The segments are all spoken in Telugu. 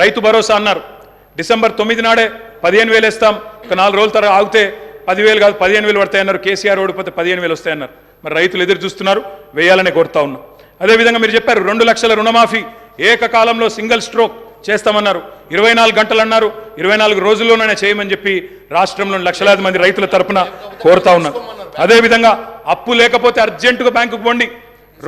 రైతు భరోసా అన్నారు. డిసెంబర్ తొమ్మిది నాడే పదిహేను వేలు వేస్తాం. ఒక నాలుగు రోజుల తర్వాత ఆగితే పదివేలు కాదు పదిహేను వేలు పడతాయన్నారు కేసీఆర్ ఓడిపోతే పదిహేను వేలు వస్తాయన్నారు మరి రైతులు ఎదురు చూస్తున్నారు వేయాలనే కోరుతా ఉన్నాం. అదేవిధంగా మీరు చెప్పారు రెండు లక్షల రుణమాఫీ ఏకకాలంలో సింగిల్ స్ట్రోక్ చేస్తామన్నారు. ఇరవై నాలుగు గంటలు అన్నారు. ఇరవై నాలుగు రోజుల్లోనే చేయమని చెప్పి రాష్ట్రంలోని లక్షలాది మంది రైతుల తరపున కోరుతా ఉన్నారు అదేవిధంగా అప్పు లేకపోతే అర్జెంటుగా బ్యాంకుకు పోండి.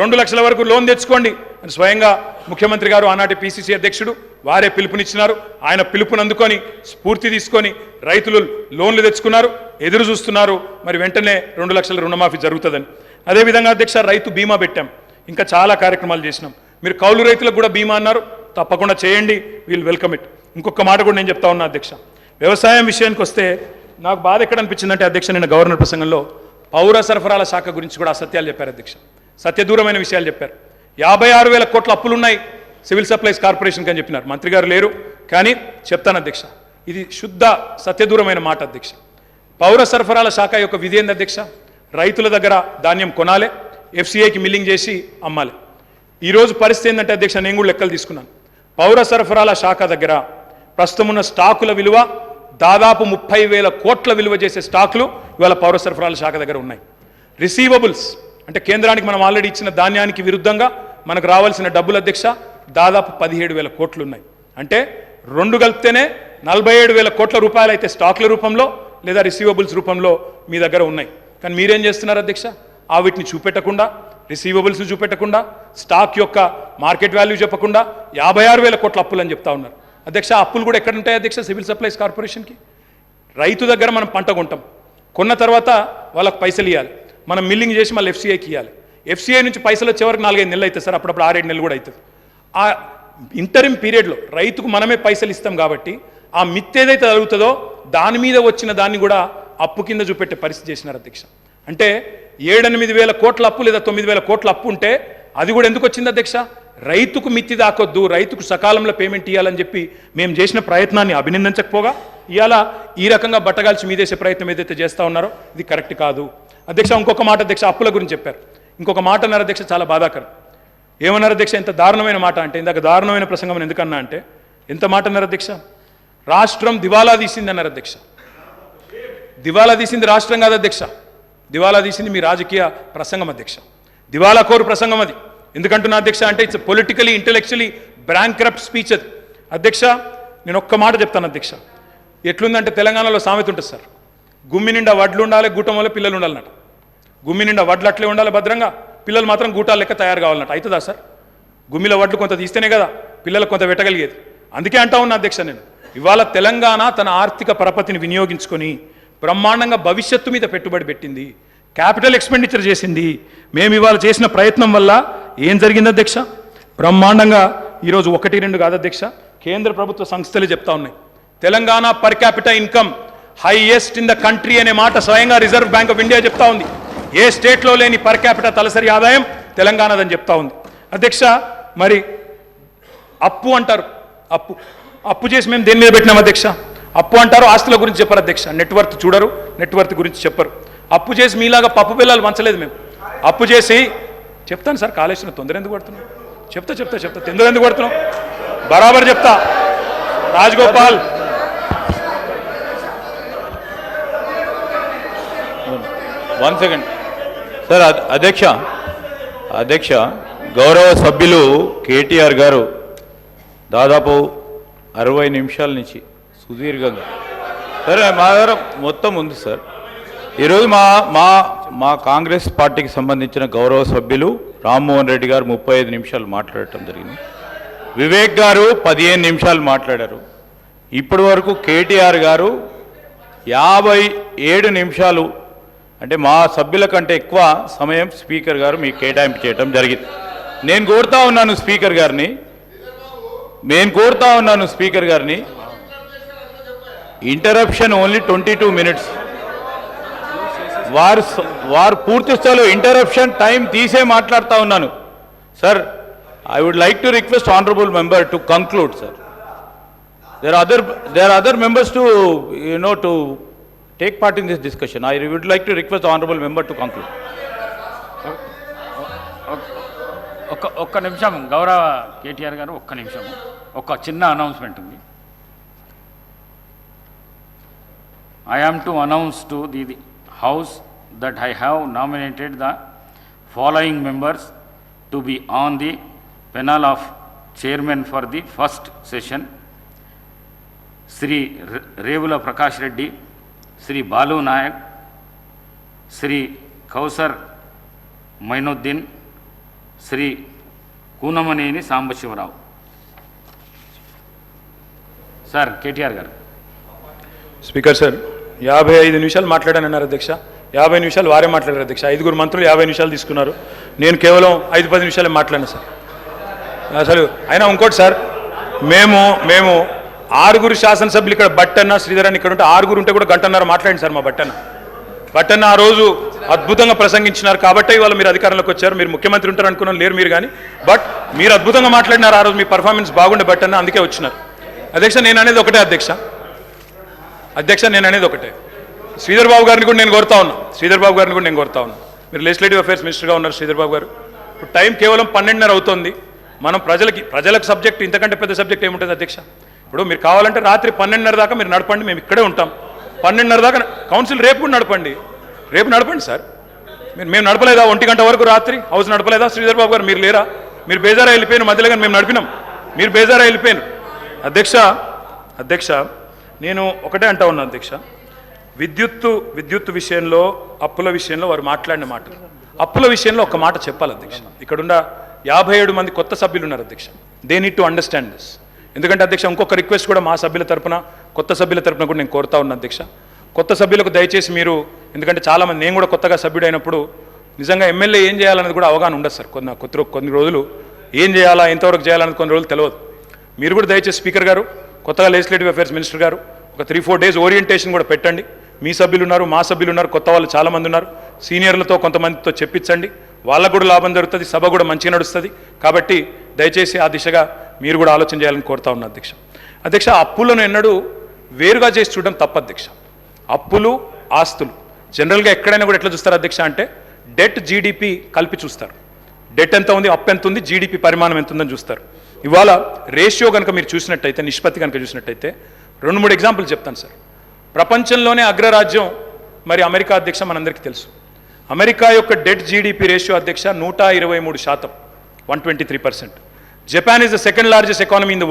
రెండు లక్షల వరకు లోన్ తెచ్చుకోండి. స్వయంగా ముఖ్యమంత్రి గారు ఆనాటి పిసిసి అధ్యక్షుడు వారే పిలుపునిచ్చినారు. ఆయన పిలుపుని అందుకొని స్ఫూర్తి తీసుకొని రైతులు లోన్లు తెచ్చుకున్నారు ఎదురు చూస్తున్నారు. మరి వెంటనే రెండు లక్షల రుణమాఫీ జరుగుతుందని. అదేవిధంగా అధ్యక్ష రైతు బీమా పెట్టాం. ఇంకా చాలా కార్యక్రమాలు చేసినాం. మీరు కౌలు రైతులకు కూడా బీమా అన్నారు. తప్పకుండా చేయండి. వీళ్ళు వెల్కమ్ ఇట్ ఇంకొక మాట కూడా నేను చెప్తా ఉన్నా అధ్యక్ష. వ్యవసాయం విషయానికి వస్తే నాకు బాధ ఎక్కడ అనిపించిందంటే అధ్యక్ష నిన్న గవర్నర్ ప్రసంగంలో పౌర సరఫరాల శాఖ గురించి కూడా అసత్యాలు చెప్పారు అధ్యక్ష. సత్యదూరమైన విషయాలు చెప్పారు. యాభై ఆరు వేల కోట్ల అప్పులున్నాయి. సివిల్ సప్లైస్ కార్పొరేషన్కి అని చెప్పినారు. మంత్రి గారు లేరు. కానీ చెప్తాను అధ్యక్ష ఇది శుద్ధ సత్యదూరమైన మాట అధ్యక్ష. పౌర సరఫరాల శాఖ యొక్క విధి ఏంది అధ్యక్ష? రైతుల దగ్గర ధాన్యం కొనాలి ఎఫ్సీఐకి మిల్లింగ్ చేసి అమ్మాలి. ఈరోజు పరిస్థితి ఏంటంటే అధ్యక్ష నేను కూడా లెక్కలు తీసుకున్నాను. పౌర సరఫరాల శాఖ దగ్గర ప్రస్తుతం ఉన్న స్టాకుల విలువ దాదాపు ముప్పై వేల కోట్ల విలువ చేసే స్టాకులు ఇవాళ పౌర సరఫరాల శాఖ దగ్గర ఉన్నాయి. రిసీవబుల్స్ అంటే కేంద్రానికి మనం ఆల్రెడీ ఇచ్చిన ధాన్యానికి విరుద్ధంగా మనకు రావాల్సిన డబ్బుల అధ్యక్ష దాదాపు పదిహేడు వేల కోట్లు ఉన్నాయి అంటే రెండు కలిపితేనే నలభై ఏడు వేల కోట్ల రూపాయలు అయితే స్టాక్ల రూపంలో లేదా రిసీవబుల్స్ రూపంలో మీ దగ్గర ఉన్నాయి. కానీ మీరేం చేస్తున్నారు అధ్యక్ష? ఆ వీటిని చూపెట్టకుండా రిసీవబుల్స్ చూపెట్టకుండా స్టాక్ యొక్క మార్కెట్ వాల్యూ చెప్పకుండా యాభై ఆరు వేల కోట్ల అప్పులు అని చెప్తా ఉన్నారు. అధ్యక్ష అప్పులు కూడా ఎక్కడ ఉంటాయి అధ్యక్ష సివిల్ సప్లైస్ కార్పొరేషన్కి? రైతు దగ్గర మనం పంట కొంటాం. కొన్న తర్వాత వాళ్ళకి పైసలు ఇవ్వాలి మనం మిల్లింగ్ చేసి మళ్ళీ ఎఫ్సీఐకి ఇవ్వాలి ఎఫ్సీఐ నుంచి పైసలు వచ్చే వరకు నాలుగైదు నెలలు అవుతుంది సార్. అప్పుడప్పుడు ఆరేడు నెలలు కూడా అవుతుంది. ఆ ఇంటరిమ్ పీరియడ్లో రైతుకు మనమే పైసలు ఇస్తాం కాబట్టి ఆ మిత్ ఏదైతే జరుగుతుందో దాని మీద వచ్చిన దాన్ని కూడా అప్పు కింద చూపెట్టే పరిస్థితి చేసినారు అధ్యక్ష. అంటే ఏడెనిమిది వేల కోట్ల అప్పు లేదా తొమ్మిది వేల కోట్ల అప్పు ఉంటే అది కూడా ఎందుకు వచ్చింది అధ్యక్ష? రైతుకు మిత్తి దాకొద్దు రైతుకు సకాలంలో పేమెంట్ ఇవ్వాలని చెప్పి మేము చేసిన ప్రయత్నాన్ని అభినందించకపోగా ఇవాళ ఈ రకంగా బట్టగాల్చి మీదేసే ప్రయత్నం ఏదైతే చేస్తా ఉన్నారో ఇది కరెక్ట్ కాదు. అధ్యక్ష ఇంకొక మాట అధ్యక్ష అప్పుల గురించి చెప్పారు. ఇంకొక మాట అన్నారు అధ్యక్ష చాలా బాధాకరం. ఏమన్నారు అధ్యక్ష ఎంత దారుణమైన మాట అంటే ఇందాక దారుణమైన ప్రసంగం అని ఎందుకన్నా అంటే ఎంత మాట అన్నారు అధ్యక్ష? రాష్ట్రం దివాలా తీసింది అన్నారు అధ్యక్ష. దివాలా తీసింది రాష్ట్రం కాదు అధ్యక్ష. దివాలా తీసింది మీ రాజకీయ ప్రసంగం అధ్యక్ష. దివాలా కోరు ప్రసంగం అది. ఎందుకంటున్నా అధ్యక్ష అంటే it's politically intellectually bankrupt speech అది. అధ్యక్ష నేను ఒక్క మాట చెప్తాను అధ్యక్ష. ఎట్లుందంటే తెలంగాణలో సామెత ఉంటుంది సార్. గుమ్మి నిండా వడ్లు ఉండాలి గూటం వల్ల పిల్లలు ఉండాలన్నట గుమ్మి నిండా వడ్లు అట్లే ఉండాలి భద్రంగా పిల్లలు మాత్రం గూటాలు లెక్క తయారు కావాలన్నట్టు. అవుతుందా సార్? గుమ్మిలో వడ్లు కొంత తీస్తేనే కదా పిల్లలకు కొంత పెట్టగలిగేది అందుకే అంటా ఉన్నా అధ్యక్ష నేను ఇవాళ తెలంగాణ తన ఆర్థిక పరపతిని వినియోగించుకొని బ్రహ్మాండంగా భవిష్యత్తు మీద పెట్టుబడి పెట్టింది క్యాపిటల్ ఎక్స్పెండిచర్ చేసింది. మేము ఇవాళ చేసిన ప్రయత్నం వల్ల ఏం జరిగింది అధ్యక్ష? బ్రహ్మాండంగా ఈరోజు ఒకటి రెండు కాదు అధ్యక్ష కేంద్ర ప్రభుత్వ సంస్థలే చెప్తా ఉన్నాయి. Telangana per capital income highest in the country అనే మాట స్వయంగా రిజర్వ్ బ్యాంక్ ఆఫ్ ఇండియా చెప్తా ఉంది. ఏ స్టేట్లో లేని పర్ క్యాపిటల్ తలసరి ఆదాయం తెలంగాణదని చెప్తా ఉంది. అధ్యక్ష మరి అప్పు అంటారు. అప్పు అప్పు చేసి మేము దేని మీద పెట్టినాం అధ్యక్ష? అప్పు అంటారు ఆస్తుల గురించి చెప్పరు అధ్యక్ష. నెట్వర్త్ చూడరు నెట్వర్త్ గురించి చెప్పరు. అప్పు చేసి మీలాగా పప్పు పిల్లలు వంచలేదు మేము. అప్పు చేసి చెప్తాను సార్ కాళేశ్వరం తొందర ఎందుకు పడుతున్నాం చెప్తా చెప్తా చెప్తా. తొందర ఎందుకు పడుతున్నాం బరాబర్ చెప్తా. రాజగోపాల్. One second. సార్ అధ్యక్ష అధ్యక్ష గౌరవ సభ్యులు కేటీఆర్ గారు దాదాపు అరవై నిమిషాల నుంచి సుదీర్ఘంగా. సరే మా దగ్గర మొత్తం ఉంది సార్. ఈరోజు మా మా మా కాంగ్రెస్ పార్టీకి సంబంధించిన గౌరవ సభ్యులు రామ్మోహన్ రెడ్డి గారు ముప్పై ఐదు నిమిషాలు మాట్లాడటం జరిగింది. వివేక్ గారు పదిహేను నిమిషాలు మాట్లాడారు. ఇప్పటి వరకు కేటీఆర్ గారు యాభై ఏడు నిమిషాలు అంటే మా సభ్యుల కంటే ఎక్కువ సమయం స్పీకర్ గారు మీకు కేటాయింపు చేయడం జరిగింది. నేను కోరుతా ఉన్నాను స్పీకర్ గారిని. నేను కోరుతా ఉన్నాను స్పీకర్ గారిని. Interruption only twenty two minutes. వారు వారు పూర్తి స్థాయిలో ఇంటరప్షన్ టైం తీసే మాట్లాడుతూ ఉన్నాను. Sir I would like to request honourable member to conclude sir there other there other members to you know to take part in this discussion I would like to request honourable member to conclude ఒక్క ఒక్క నిమిషం గౌరవ కేటీఆర్ గారు ఒక్క నిమిషం. ఒక చిన్న అనౌన్స్మెంట్ ఉంది. I am to announce to the House that I have nominated the following members to be on the panel of chairman for the first session. Sri Revula Prakash Reddy, Sri Balu Nayak, Sri Kausar Mainuddin, Sri Kunamaneni Sambashivaravu. Sir KTR గారు స్పీకర్ సార్ యాభై ఐదు నిమిషాలు మాట్లాడానన్నారు అధ్యక్ష. యాభై నిమిషాలు వారే మాట్లాడారు అధ్యక్ష. ఐదుగురు మంత్రులు యాభై నిమిషాలు తీసుకున్నారు. నేను కేవలం ఐదు పది నిమిషాలే మాట్లాడాను సార్. అసలు అయినా ఇంకోటి సార్ మేము మేము ఆరుగురు శాసనసభ్యులు ఇక్కడ బట్టన్న శ్రీధరన్ ఇక్కడ ఉంటే ఆరుగురు ఉంటే కూడా గంటన్నర మాట్లాడండి సార్ మా బట్టన్న. బట్టన్న ఆ రోజు అద్భుతంగా ప్రసంగించినారు కాబట్టే ఇవాళ మీరు అధికారంలోకి వచ్చారు. మీరు ముఖ్యమంత్రి ఉంటారు అనుకున్నాను లేరు మీరు కానీ. బట్ మీరు అద్భుతంగా మాట్లాడినారు ఆ రోజు మీ పర్ఫార్మెన్స్ బాగుండే బట్టన్న అందుకే వచ్చినారు. అధ్యక్ష నేను అనేది ఒకటే అధ్యక్ష. అధ్యక్ష నేను అనేది ఒకటే. శ్రీధర్ బాబు గారిని కూడా నేను కోరుతా ఉన్నా. శ్రీధర్ బాబు గారిని కూడా నేను కోరుతా ఉన్నా. మీరు లెజిస్లేటివ్ అఫేర్స్ మినిస్టర్గా ఉన్నారు శ్రీధర్ బాబు గారు. ఇప్పుడు టైం కేవలం పన్నెండున్నర అవుతుంది. మనం ప్రజలకి ప్రజలకు సబ్జెక్ట్ ఇంతకంటే పెద్ద సబ్జెక్ట్ ఏముంటుంది అధ్యక్ష? ఇప్పుడు మీరు కావాలంటే రాత్రి పన్నెండున్నర దాకా మీరు నడపండి మేము ఇక్కడే ఉంటాం. పన్నెండున్నర దాకా కౌన్సిల్ రేపు కూడా నడపండి. రేపు నడపండి సార్. మీరు మేము నడపలేదా? ఒంటి గంట వరకు రాత్రి హౌస్ నడపలేదా? శ్రీధర్ బాబు గారు మీరు లేరా? మీరు బేజారా వెళ్ళిపోయిన మధ్యలో కానీ మేము నడిపినాం. మీరు బేజారా వెళ్ళిపోయిన అధ్యక్ష అధ్యక్ష నేను ఒకటే అంటా ఉన్నా అధ్యక్ష విద్యుత్తు విద్యుత్తు విషయంలో అప్పుల విషయంలో వారు మాట్లాడిన మాటలు. అప్పుల విషయంలో ఒక మాట చెప్పాలి అధ్యక్ష ఇక్కడున్న యాభై ఏడు మంది కొత్త సభ్యులు ఉన్నారు అధ్యక్ష they need to understand this ఎందుకంటే అధ్యక్ష ఇంకొక రిక్వెస్ట్ కూడా మా సభ్యుల తరపున కొత్త సభ్యుల తరపున కూడా నేను కోరుతా ఉన్నా అధ్యక్ష కొత్త సభ్యులకు దయచేసి మీరు ఎందుకంటే చాలామంది నేను కూడా కొత్తగా సభ్యుడైనప్పుడు నిజంగా ఎమ్మెల్యే ఏం చేయాలన్నది కూడా అవగాహన ఉండదు సార్. కొన్ని కొద్ది కొన్ని రోజులు ఏం చేయాలా ఎంతవరకు చేయాలన్నది కొన్ని రోజులు తెలియదు మీరు కూడా దయచేసి స్పీకర్ గారు కొత్తగా లెజిస్లేటివ్ అఫేర్స్ మినిస్టర్ గారు ఒక త్రీ ఫోర్ డేస్ ఓరియంటేషన్ కూడా పెట్టండి. మీ సభ్యులు ఉన్నారు మా సభ్యులు ఉన్నారు కొత్త వాళ్ళు చాలామంది ఉన్నారు సీనియర్లతో కొంతమందితో చెప్పించండి. వాళ్ళకు కూడా లాభం జరుగుతుంది సభ కూడా మంచిగా నడుస్తుంది. కాబట్టి దయచేసి ఆ దిశగా మీరు కూడా ఆలోచన చేయాలని కోరుతా ఉన్నా అధ్యక్ష. అధ్యక్ష అప్పులను ఎన్నడూ వేరుగా చేసి చూడడం తప్ప అధ్యక్ష. అప్పులు ఆస్తులు. జనరల్గా ఎక్కడైనా కూడా ఎట్లా చూస్తారు అధ్యక్ష అంటే డెట్ జీడిపి కలిపి చూస్తారు. డెట్ ఎంత ఉంది అప్ ఎంత ఉంది జీడిపి పరిమాణం ఎంత ఉందని చూస్తారు. ఇవాళ రేషియో కనుక మీరు చూసినట్టయితే నిష్పత్తి కనుక చూసినట్టయితే రెండు మూడు ఎగ్జాంపుల్ చెప్తాను సార్. ప్రపంచంలోనే అగ్రరాజ్యం మరి అమెరికా అధ్యక్ష మనందరికీ తెలుసు. అమెరికా యొక్క డెట్ జీడిపి రేషియో అధ్యక్ష నూట ఇరవై మూడు శాతం one twenty three percent. Japan is the second largest economy in the